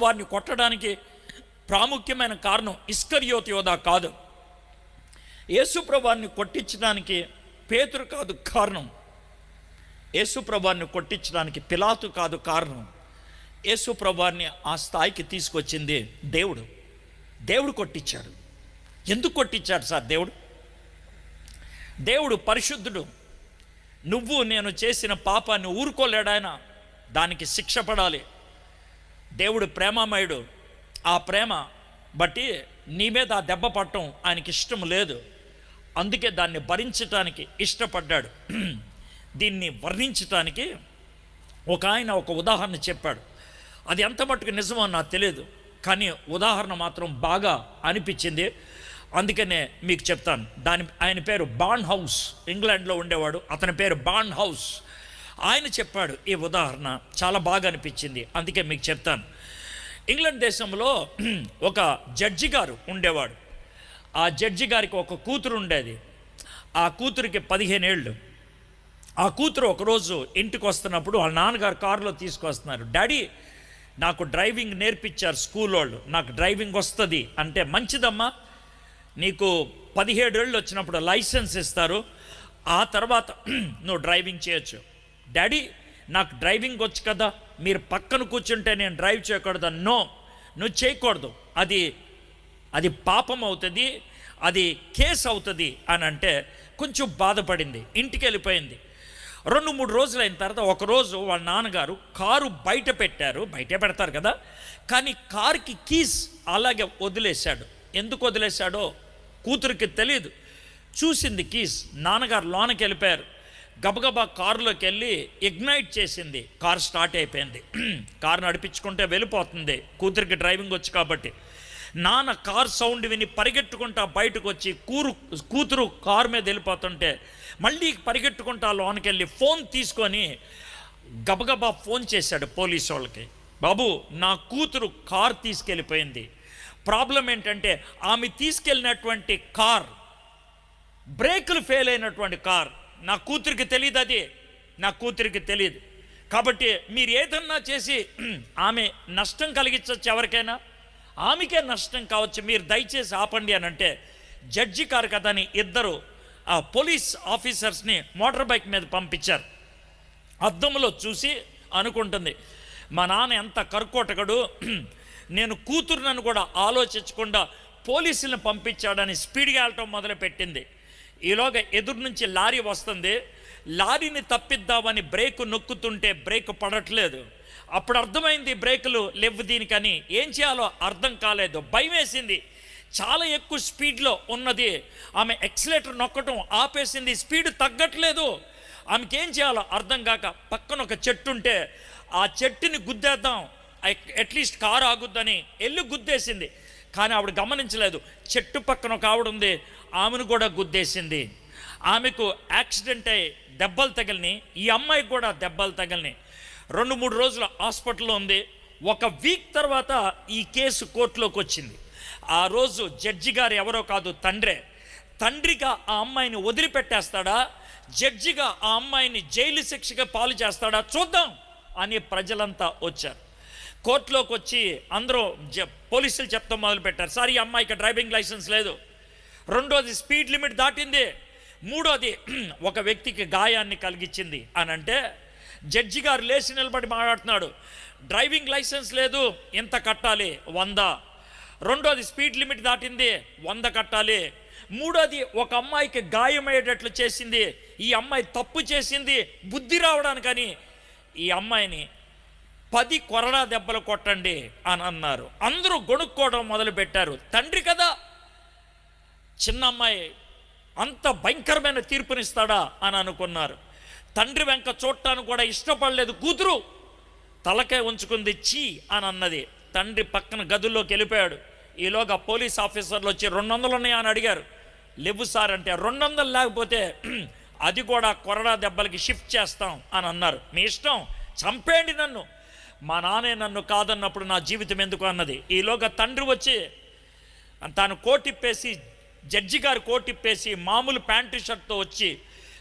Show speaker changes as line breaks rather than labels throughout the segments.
వారిని కొట్టడానికి ప్రాముఖ్యమైన కారణం ఇస్కరియోత్ యోధా కాదు. యేసుప్రభాన్ని కొట్టించడానికి పేతురు కాదు కారణం. యేసుప్రభాన్ని కొట్టించడానికి పిలాతు కాదు కారణం. యేసుప్రభాన్ని ఆ స్థాయికి తీసుకొచ్చింది దేవుడు. దేవుడు కొట్టించాడు. ఎందుకు కొట్టించాడు సార్ దేవుడు? దేవుడు పరిశుద్ధుడు. నువ్వు నేను చేసిన పాపాన్ని ఊరుకోలేడాయన దానికి శిక్ష పడాలి. దేవుడు ప్రేమమయుడు. ఆ ప్రేమ బట్టి నీ మీద ఆ దెబ్బ పట్టడం ఆయనకి ఇష్టం లేదు. అందుకే దాన్ని భరించటానికి ఇష్టపడ్డాడు. దీన్ని వర్ణించటానికి ఒక ఆయన ఒక ఉదాహరణ చెప్పాడు. అది ఎంత మట్టుకు నిజమో నాకు తెలియదు కానీ ఉదాహరణ మాత్రం బాగా అనిపించింది. అందుకనే మీకు చెప్తాను. దాని ఆయన పేరు బాన్ హౌస్. ఇంగ్లాండ్లో ఉండేవాడు. అతని పేరు బాన్ హౌస్. ఆయన చెప్పాడు ఈ ఉదాహరణ. చాలా బాగా అనిపించింది. అందుకే మీకు చెప్తాను. ఇంగ్లాండ్ దేశంలో ఒక జడ్జి గారు ఉండేవాడు. ఆ జడ్జి గారికి ఒక కూతురు ఉండేది. ఆ కూతురికి పదిహేను ఏళ్ళు. ఆ కూతురు ఒకరోజు ఇంటికి వస్తున్నప్పుడు వాళ్ళ నాన్నగారు కారులో తీసుకొస్తున్నారు. డాడీ నాకు డ్రైవింగ్ నేర్పించారు స్కూల్ వాళ్ళు. నాకు డ్రైవింగ్ వస్తుంది అంటే మంచిదమ్మా. నీకు పదిహేడు ఏళ్ళు వచ్చినప్పుడు లైసెన్స్ ఇస్తారు. ఆ తర్వాత నువ్వు డ్రైవింగ్ చేయొచ్చు. డాడీ నాకు డ్రైవింగ్ వచ్చు కదా మీరు పక్కన కూర్చుంటే నేను డ్రైవ్ చేయకూడదు. నో నువ్వు చేయకూడదు. అది అది పాపం అవుతుంది అది కేసు అవుతుంది అని అంటే కొంచెం బాధపడింది ఇంటికి వెళ్ళిపోయింది. రెండు మూడు రోజులు అయిన తర్వాత ఒకరోజు వాళ్ళ నాన్నగారు కారు బయట పెట్టారు బయటే పెడతారు కదా కానీ కారుకి కీస్ అలాగే వదిలేశాడు. ఎందుకు వదిలేశాడో కూతురికి తెలియదు చూసింది కీస్ నాన్నగారు లోనకి వెళ్ళిపోయారు. గబగబా కారులోకి వెళ్ళి ఇగ్నైట్ చేసింది. కారు స్టార్ట్ అయిపోయింది. కారు నడిపించుకుంటే వెళ్ళిపోతుంది. కూతురికి డ్రైవింగ్ వచ్చు కాబట్టి. నాన్న కార్ సౌండ్ విని పరిగెట్టుకుంటా బయటకు వచ్చి కూరు కూతురు కారు మీద వెళ్ళిపోతుంటే మళ్ళీ పరిగెట్టుకుంటా లోనికి వెళ్ళి ఫోన్ తీసుకొని గబగబా ఫోన్ చేశాడు పోలీస్ వాళ్ళకి. బాబు నా కూతురు కార్ తీసుకెళ్ళిపోయింది. ప్రాబ్లం ఏంటంటే ఆమె తీసుకెళ్ళినటువంటి కార్ బ్రేకులు ఫెయిల్ అయినటువంటి కార్ నా కూతురికి తెలియదు అది. నా కూతురికి తెలియదు కాబట్టి మీరు ఏదన్నా చేసి ఆమె నష్టం కలిగించవచ్చు ఎవరికైనా. ఆమెకే నష్టం కావచ్చు. మీరు దయచేసి ఆపండి అని అంటే జడ్జి కారు కదా అని ఇద్దరు ఆ పోలీస్ ఆఫీసర్స్ని మోటార్ బైక్ మీద పంపించారు. అద్దంలో చూసి అనుకుంటుంది. మా నాన్న ఎంత కర్కోటకడు నేను కూతురునని కూడా ఆలోచించకుండా పోలీసులను పంపించాడని స్పీడ్గా వెళ్ళటం మొదలుపెట్టింది. ఈలోగా ఎదురు నుంచి లారీ వస్తుంది. లారీని తప్పిద్దామని బ్రేక్ నొక్కుతుంటే బ్రేక్ పడట్లేదు. అప్పుడు అర్థమైంది బ్రేకులు లేవు దీనికని. ఏం చేయాలో అర్థం కాలేదు. భయం వేసింది. చాలా ఎక్కువ స్పీడ్లో ఉన్నది. ఆమె ఎక్సలేటర్ నొక్కటం ఆపేసింది. స్పీడ్ తగ్గట్లేదు. ఆమెకి ఏం చేయాలో అర్థం కాక పక్కన ఒక చెట్టు ఉంటే ఆ చెట్టుని గుద్దేద్దాం. అట్లీస్ట్ కారు ఆగుద్దని వెళ్ళి గుద్దేసింది. కానీ ఆవిడ గమనించలేదు. చెట్టు పక్కన ఒక ఆవిడ ఉంది. ఆమెను కూడా గుద్దేసింది. ఆమెకు యాక్సిడెంట్ అయ్యి దెబ్బలు తగిలినాయి. ఈ అమ్మాయికి కూడా దెబ్బలు తగిలినాయి. రెండు మూడు రోజులు హాస్పిటల్లో ఉంది. ఒక వీక్ తర్వాత ఈ కేసు కోర్టులోకి వచ్చింది. ఆ రోజు జడ్జి గారు ఎవరో కాదు తండ్రే. తండ్రిగా ఆ అమ్మాయిని వదిలిపెట్టేస్తాడా? జడ్జిగా ఆ అమ్మాయిని జైలు శిక్షగా పాలు చేస్తాడా? చూద్దాం అని ప్రజలంతా వచ్చారు. కోర్టులోకి వచ్చి అందరూ జ పోలీసులు చెప్తాం మొదలుపెట్టారు. సార్ ఈ అమ్మాయికి డ్రైవింగ్ లైసెన్స్ లేదు. రెండోది స్పీడ్ లిమిట్ దాటింది. మూడోది ఒక వ్యక్తికి గాయాన్ని కలిగించింది అని అంటే జడ్జి గారు లేచి నిలబడి మాట్లాడుతున్నాడు. డ్రైవింగ్ లైసెన్స్ లేదు ఎంత కట్టాలి వంద. రెండోది స్పీడ్ లిమిట్ దాటింది వంద కట్టాలి. మూడోది ఒక అమ్మాయికి గాయమయ్యేటట్లు చేసింది ఈ అమ్మాయి తప్పు చేసింది బుద్ధి రావడానికని ఈ అమ్మాయిని పది కొరడా దెబ్బలు కొట్టండి అని అన్నారు. అందరూ గొణుక్కోవడం మొదలుపెట్టారు. తండ్రి కదా చిన్న అమ్మాయి అంత భయంకరమైన తీర్పునిస్తాడా అని అనుకున్నారు. తండ్రి వెంక చూడటానికి కూడా ఇష్టపడలేదు. కూతురు తలకే ఉంచుకుంది చీ అని అన్నది. తండ్రి పక్కన గదుల్లోకి వెళ్ళిపోయాడు. ఈలోగా పోలీస్ ఆఫీసర్లు వచ్చి రెండు వందలు ఉన్నాయా? అని అడిగారు. లేవు సార్ అంటే రెండు వందలు లేకపోతే అది కూడా కొరడా దెబ్బలకి షిఫ్ట్ చేస్తాం అని అన్నారు. మీ ఇష్టం. చంపేయండి నన్ను. మా నానే నన్ను కాదన్నప్పుడు నా జీవితం ఎందుకు? అన్నది. ఈలోగా తండ్రి వచ్చి తాను కోటిప్పేసి జడ్జి గారు కోటిప్పేసి మామూలు ప్యాంటు షర్ట్తో వచ్చి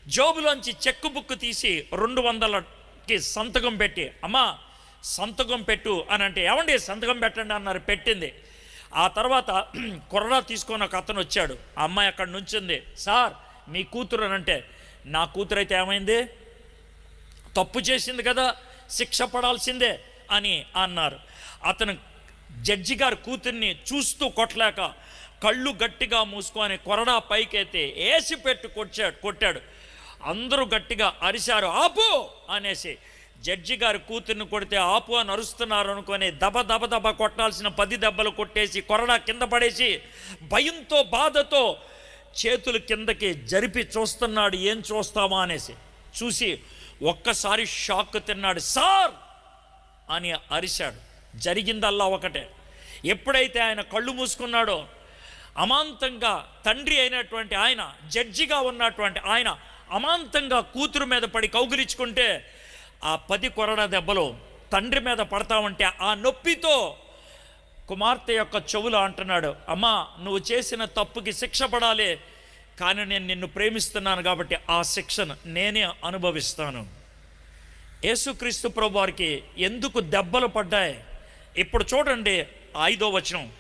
జోబులోంచి చెక్ బుక్ తీసి రెండు వందలకి సంతకం పెట్టి అమ్మా సంతకం పెట్టు అని అంటే ఏమండి సంతకం పెట్టండి అన్నారు. పెట్టింది. ఆ తర్వాత కొరడా తీసుకొని ఒక అతను వచ్చాడు. ఆ అమ్మాయి అక్కడ నుంచింది సార్ మీ కూతురు అని అంటే నా కూతురు అయితే ఏమైంది? తప్పు చేసింది కదా శిక్ష పడాల్సిందే అని అన్నారు. అతను జడ్జి గారి కూతుర్ని చూస్తూ కొట్టలేక కళ్ళు గట్టిగా మూసుకొని కొరడా పైకెత్తి వేసి పెట్టి కొట్టాడు కొట్టాడు. అందరూ గట్టిగా అరిశారు ఆపు అనేసి. జడ్జి గారు కూతుర్ని కొడితే ఆపు అని అరుస్తున్నారు అనుకొని దబ దబ దబ కొట్టాల్సిన పది దెబ్బలు కొట్టేసి కొరడా కింద పడేసి భయంతో బాధతో చేతులు కిందకి జరిపి చూస్తున్నాడు ఏం చూస్తావా అనేసి. చూసి ఒక్కసారి షాక్ తిన్నాడు సార్! అని అరిశాడు. జరిగిందల్లా ఒకటే. ఎప్పుడైతే ఆయన కళ్ళు మూసుకున్నాడో అమాంతంగా తండ్రి అయినటువంటి ఆయన జడ్జిగా ఉన్నటువంటి ఆయన అమాంతంగా కూతురు మీద పడి కౌగిలించుకుంటే ఆ పది కొరడ దెబ్బలు తండ్రి మీద పడతా ఉంటే ఆ నొప్పితో కుమార్తె యొక్క చెవులు అంటున్నాడు అమ్మా నువ్వు చేసిన తప్పుకి శిక్ష పడాలి కానీ నేను నిన్ను ప్రేమిస్తున్నాను కాబట్టి ఆ శిక్షను నేనే అనుభవిస్తాను. యేసుక్రీస్తు ప్రభు వారికి ఎందుకు దెబ్బలు పడ్డాయి? ఇప్పుడు చూడండి ఐదో వచనం.